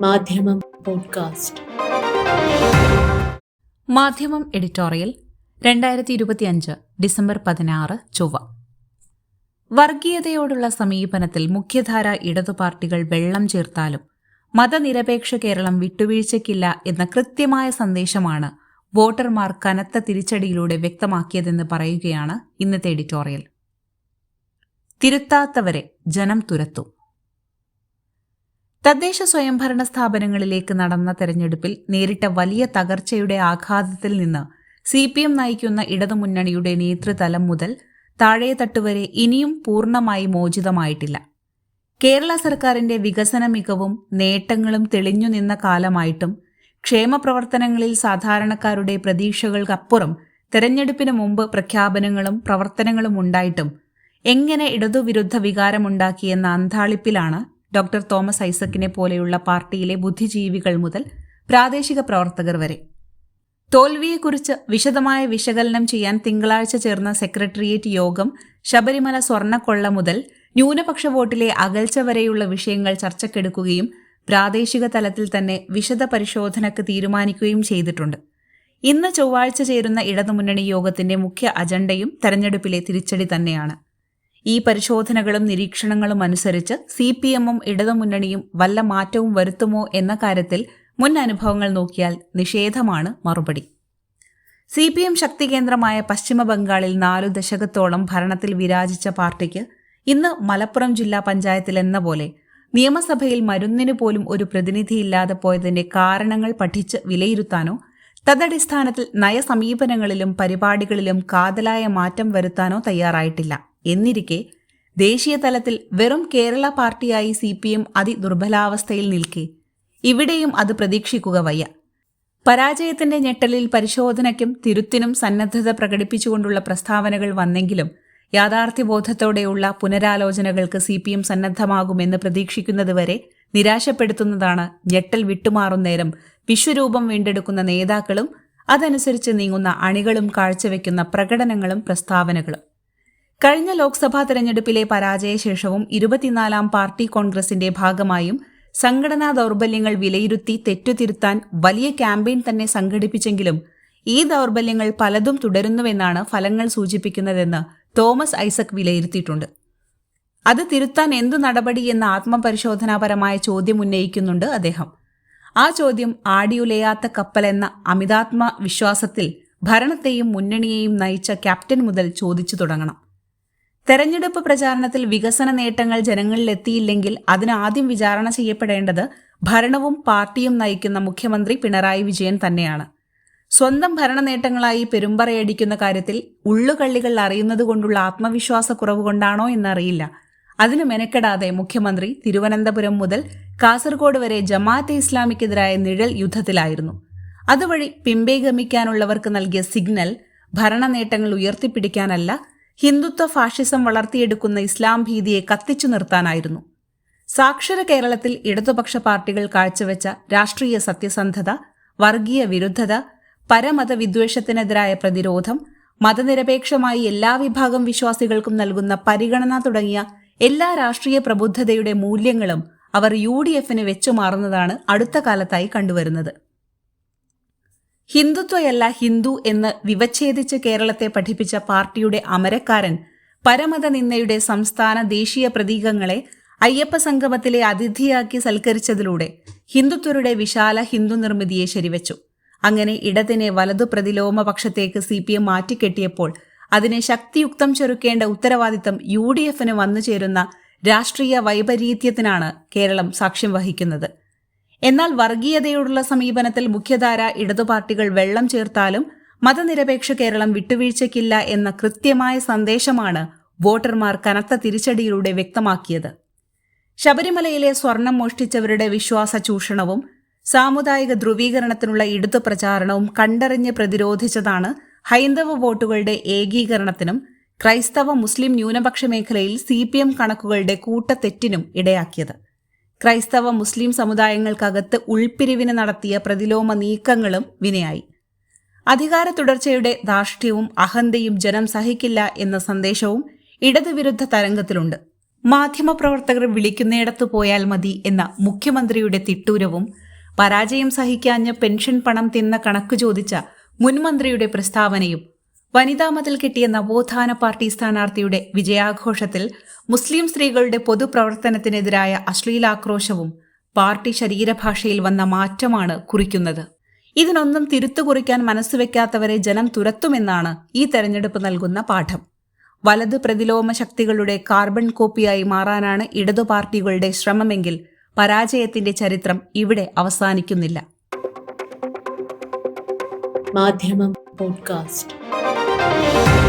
മാധ്യമം പോഡ്കാസ്റ്റ്. മാധ്യമം എഡിറ്റോറിയൽ രണ്ടായിരത്തി ഇരുപത്തിയഞ്ച് ഡിസംബർ പതിനാറ് ചൊവ്വ. വർഗീയതയോടുള്ള സമീപനത്തിൽ മുഖ്യധാര ഇടതു പാർട്ടികൾ വെള്ളം ചേർത്താലും മതനിരപേക്ഷ കേരളം വിട്ടുവീഴ്ചയ്ക്കില്ല എന്ന കൃത്യമായ സന്ദേശമാണ് വോട്ടർമാർ കനത്ത തിരിച്ചടിയിലൂടെ വ്യക്തമാക്കിയതെന്ന് പറയുകയാണ് ഇന്നത്തെ എഡിറ്റോറിയൽ. തിരുത്താത്തവരെ ജനം തുരത്തും. തദ്ദേശ സ്വയംഭരണ സ്ഥാപനങ്ങളിലേക്ക് നടന്ന തെരഞ്ഞെടുപ്പിൽ നേരിട്ട വലിയ തകർച്ചയുടെ ആഘാതത്തിൽ നിന്ന് സി പി എം നയിക്കുന്ന ഇടതുമുന്നണിയുടെ നേതൃതലം മുതൽ താഴേത്തട്ട് വരെ ഇനിയും പൂർണമായി മോചിതമായിട്ടില്ല. കേരള സർക്കാരിന്റെ വികസന മികവും നേട്ടങ്ങളും തെളിഞ്ഞു നിന്ന കാലമായിട്ടും ക്ഷേമപ്രവർത്തനങ്ങളിൽ സാധാരണക്കാരുടെ പ്രതീക്ഷകൾക്കപ്പുറം തെരഞ്ഞെടുപ്പിന് മുമ്പ് പ്രഖ്യാപനങ്ങളും പ്രവർത്തനങ്ങളും ഉണ്ടായിട്ടും എങ്ങനെ ഇടതുവിരുദ്ധ വികാരമുണ്ടാക്കിയെന്ന അന്താളിപ്പിലാണ് ഡോക്ടർ തോമസ് ഐസക്കിനെ പോലെയുള്ള പാർട്ടിയിലെ ബുദ്ധിജീവികൾ മുതൽ പ്രാദേശിക പ്രവർത്തകർ വരെ. തോൽവിയെക്കുറിച്ച് വിശദമായ വിശകലനം ചെയ്യാൻ തിങ്കളാഴ്ച ചേർന്ന സെക്രട്ടേറിയറ്റ് യോഗം ശബരിമല സ്വർണക്കൊള്ള മുതൽ ന്യൂനപക്ഷ വോട്ടിലെ അകൽച്ച വരെയുള്ള വിഷയങ്ങൾ ചർച്ചക്കെടുക്കുകയും പ്രാദേശിക തലത്തിൽ തന്നെ വിശദ പരിശോധനക്ക് തീരുമാനിക്കുകയും ചെയ്തിട്ടുണ്ട്. ഇന്ന് ചൊവ്വാഴ്ച ചേരുന്ന ഇടതുമുന്നണി യോഗത്തിന്റെ മുഖ്യ അജണ്ടയും തെരഞ്ഞെടുപ്പിലെ തിരിച്ചടി തന്നെയാണ്. ഈ പരിശോധനകളും നിരീക്ഷണങ്ങളും അനുസരിച്ച് സി പി എമ്മും ഇടതുമുന്നണിയും വല്ല മാറ്റവും വരുത്തുമോ എന്ന കാര്യത്തിൽ മുൻ അനുഭവങ്ങൾ നോക്കിയാൽ നിഷേധമാണ് മറുപടി. സി പി എം ശക്തി കേന്ദ്രമായ പശ്ചിമ ബംഗാളിൽ നാലു ദശകത്തോളം ഭരണത്തിൽ വിരാജിച്ച പാർട്ടിക്ക് ഇന്ന് മലപ്പുറം ജില്ലാ പഞ്ചായത്തിൽ എന്ന പോലെ നിയമസഭയിൽ മരുന്നിനു പോലും ഒരു പ്രതിനിധിയില്ലാതെ പോയതിന്റെ കാരണങ്ങൾ പഠിച്ച് വിലയിരുത്താനോ തദടിസ്ഥാനത്തിൽ നയസമീപനങ്ങളിലും പരിപാടികളിലും കാതലായ മാറ്റം വരുത്താനോ തയ്യാറായിട്ടില്ല. എന്നിരിക്കെ ദേശീയ തലത്തിൽ വെറും കേരള പാർട്ടിയായി സി പി എം അതിദുർബലാവസ്ഥയിൽ നിൽക്കെ. ഇവിടെയും അത് പ്രതീക്ഷിക്കുക വയ്യ. പരാജയത്തിന്റെ ഞെട്ടലിൽ പരിശോധനയ്ക്കും തിരുത്തിനും സന്നദ്ധത പ്രകടിപ്പിച്ചുകൊണ്ടുള്ള പ്രസ്താവനകൾ വന്നെങ്കിലും യാഥാർത്ഥ്യബോധത്തോടെയുള്ള പുനരാലോചനകൾക്ക് സി പി എം സന്നദ്ധമാകുമെന്ന് പ്രതീക്ഷിക്കുന്നതുവരെ നിരാശപ്പെടുത്തുന്നതാണ് ഞെട്ടൽ വിട്ടുമാറുന്നേരം വിശ്വരൂപം വീണ്ടെടുക്കുന്ന നേതാക്കളും അതനുസരിച്ച് നീങ്ങുന്ന അണികളും കാഴ്ചവെക്കുന്ന പ്രകടനങ്ങളും പ്രസ്താവനകളും. കഴിഞ്ഞ ലോക്സഭാ തെരഞ്ഞെടുപ്പിലെ പരാജയശേഷവും ഇരുപത്തിനാലാം പാർട്ടി കോൺഗ്രസിന്റെ ഭാഗമായും സംഘടനാ ദൗർബല്യങ്ങൾ വിലയിരുത്തി തെറ്റുതിരുത്താൻ വലിയ ക്യാമ്പയിൻ തന്നെ സംഘടിപ്പിച്ചെങ്കിലും ഈ ദൗർബല്യങ്ങൾ പലതും തുടരുന്നുവെന്നാണ് ഫലങ്ങൾ സൂചിപ്പിക്കുന്നതെന്ന് തോമസ് ഐസക് വിലയിരുത്തിയിട്ടുണ്ട്. അത് തിരുത്താൻ എന്തു നടപടി എന്ന ആത്മപരിശോധനാപരമായ ചോദ്യം ഉന്നയിക്കുന്നുണ്ട് അദ്ദേഹം. ആ ചോദ്യം ആടിയുലയാത്ത കപ്പൽ എന്ന അമിതാത്മ വിശ്വാസത്തിൽ ഭരണത്തെയും മുന്നണിയെയും നയിച്ച ക്യാപ്റ്റൻ മുതൽ ചോദിച്ചു തുടങ്ങണം. തെരഞ്ഞെടുപ്പ് പ്രചാരണത്തിൽ വികസന നേട്ടങ്ങൾ ജനങ്ങളിലെത്തിയില്ലെങ്കിൽ അതിന് ആദ്യം വിചാരണ ചെയ്യപ്പെടേണ്ടത് ഭരണവും പാർട്ടിയും നയിക്കുന്ന മുഖ്യമന്ത്രി പിണറായി വിജയൻ തന്നെയാണ്. സ്വന്തം ഭരണ നേട്ടങ്ങളായി പെരുമ്പറയടിക്കുന്ന കാര്യത്തിൽ ഉള്ളുകള്ളികൾ അറിയുന്നതുകൊണ്ടുള്ള ആത്മവിശ്വാസക്കുറവ് കൊണ്ടാണോ എന്നറിയില്ല. അതിന് മെനക്കെടാതെ മുഖ്യമന്ത്രി തിരുവനന്തപുരം മുതൽ കാസർഗോഡ് വരെ ജമാഅത്തെ ഇസ്ലാമിക്കെതിരായ നിഴൽ യുദ്ധത്തിലായിരുന്നു. അതുവഴി പിമ്പേ ഗമിക്കാനുള്ളവർക്ക് നൽകിയ സിഗ്നൽ ഭരണ നേട്ടങ്ങൾ ഉയർത്തിപ്പിടിക്കാനല്ല ഹിന്ദുത്വ ഫാഷിസം വളർത്തിയെടുക്കുന്ന ഇസ്ലാം ഭീതിയെ കത്തിച്ചു നിർത്താനായിരുന്നു. സാക്ഷര കേരളത്തിൽ ഇടതുപക്ഷ പാർട്ടികൾ കാഴ്ചവെച്ച രാഷ്ട്രീയ സത്യസന്ധത വർഗീയ വിരുദ്ധത പരമത വിദ്വേഷത്തിനെതിരായ പ്രതിരോധം മതനിരപേക്ഷമായി എല്ലാ വിഭാഗം വിശ്വാസികൾക്കും നൽകുന്ന പരിഗണന തുടങ്ങിയ എല്ലാ രാഷ്ട്രീയ പ്രബുദ്ധതയുടെ മൂല്യങ്ങളും അവർ യു ഡി എഫിന് വെച്ചുമാറുന്നതാണ് അടുത്ത കാലത്തായി കണ്ടുവരുന്നത്. ഹിന്ദുത്വയല്ല ഹിന്ദു എന്ന് വിവച്ഛേദിച്ച് കേരളത്തെ പഠിപ്പിച്ച പാർട്ടിയുടെ അമരക്കാരൻ പരമത നിന്നയുടെ സംസ്ഥാന ദേശീയ പ്രതീകങ്ങളെ അയ്യപ്പ സംഗമത്തിലെ അതിഥിയാക്കി സൽക്കരിച്ചതിലൂടെ ഹിന്ദുത്വരുടെ വിശാല ഹിന്ദു നിർമ്മിതിയെ ശരിവച്ചു. അങ്ങനെ ഇടതിനെ വലതു പ്രതിലോമപക്ഷത്തേക്ക് സി പി എം മാറ്റിക്കെട്ടിയപ്പോൾ അതിനെ ശക്തിയുക്തം ചെറുക്കേണ്ട ഉത്തരവാദിത്തം യു ഡി എഫിന് വന്നു ചേരുന്ന രാഷ്ട്രീയ വൈപരീത്യത്തിനാണ് കേരളം സാക്ഷ്യം വഹിക്കുന്നത്. എന്നാൽ വർഗീയതയോടുള്ള സമീപനത്തിൽ മുഖ്യധാര ഇടതുപാർട്ടികൾ വെള്ളം ചേർത്താലും മതനിരപേക്ഷ കേരളം വിട്ടുവീഴ്ചയ്ക്കില്ല എന്ന കൃത്യമായ സന്ദേശമാണ് വോട്ടർമാർ കനത്ത തിരിച്ചടിയിലൂടെ വ്യക്തമാക്കിയത്. ശബരിമലയിലെ സ്വർണം മോഷ്ടിച്ചവരുടെ വിശ്വാസ ചൂഷണവും സാമുദായിക ധ്രുവീകരണത്തിനുള്ള ഇടതു പ്രചാരണവും കണ്ടറിഞ്ഞ് പ്രതിരോധിച്ചതാണ് ഹൈന്ദവ വോട്ടുകളുടെ ഏകീകരണത്തിനും ക്രൈസ്തവ മുസ്ലിം ന്യൂനപക്ഷ മേഖലയിൽ സി പി എം കണക്കുകളുടെ കൂട്ടത്തെറ്റിനും ഇടയാക്കിയത്. ക്രൈസ്തവ മുസ്ലിം സമുദായങ്ങൾക്കകത്ത് ഉൾപ്പിരിവിന് നടത്തിയ പ്രതിലോമ നീക്കങ്ങളും വിനയായി. അധികാര തുടർച്ചയുടെ ധാർഷ്ട്യവും അഹന്തയും ജനം സഹിക്കില്ല എന്ന സന്ദേശവും ഇടതുവിരുദ്ധ തരംഗത്തിലുണ്ട്. മാധ്യമപ്രവർത്തകർ വിളിക്കുന്നിടത്തു പോയാൽ മതി എന്ന മുഖ്യമന്ത്രിയുടെ തിട്ടൂരവും പരാജയം സഹിക്കാഞ്ഞ് പെൻഷൻ പണം തിന്ന കണക്ക് ചോദിച്ച മുൻമന്ത്രിയുടെ പ്രസ്താവനയും വനിതാ മതിൽ കിട്ടിയ നവോത്ഥാന പാർട്ടി സ്ഥാനാർത്ഥിയുടെ വിജയാഘോഷത്തിൽ മുസ്ലിം സ്ത്രീകളുടെ പൊതുപ്രവർത്തനത്തിനെതിരായ അശ്ലീലാക്രോശവും പാർട്ടി ശരീരഭാഷയിൽ വന്ന മാറ്റമാണ് കുറിക്കുന്നത്. ഇതിനൊന്നും തിരുത്തു തിരുത്തുകുറിക്കാൻ മനസ്സുവെക്കാത്തവരെ ജനം തുരത്തുമെന്നാണ് ഈ തെരഞ്ഞെടുപ്പ് നൽകുന്ന പാഠം. വലത് പ്രതിലോമ ശക്തികളുടെ കാർബൺ കോപ്പിയായി മാറാനാണ് ഇടതു പാർട്ടികളുടെ ശ്രമമെങ്കിൽ പരാജയത്തിന്റെ ചരിത്രം ഇവിടെ അവസാനിക്കുന്നില്ല. മാധ്യമം പോഡ്കാസ്റ്റ്. Música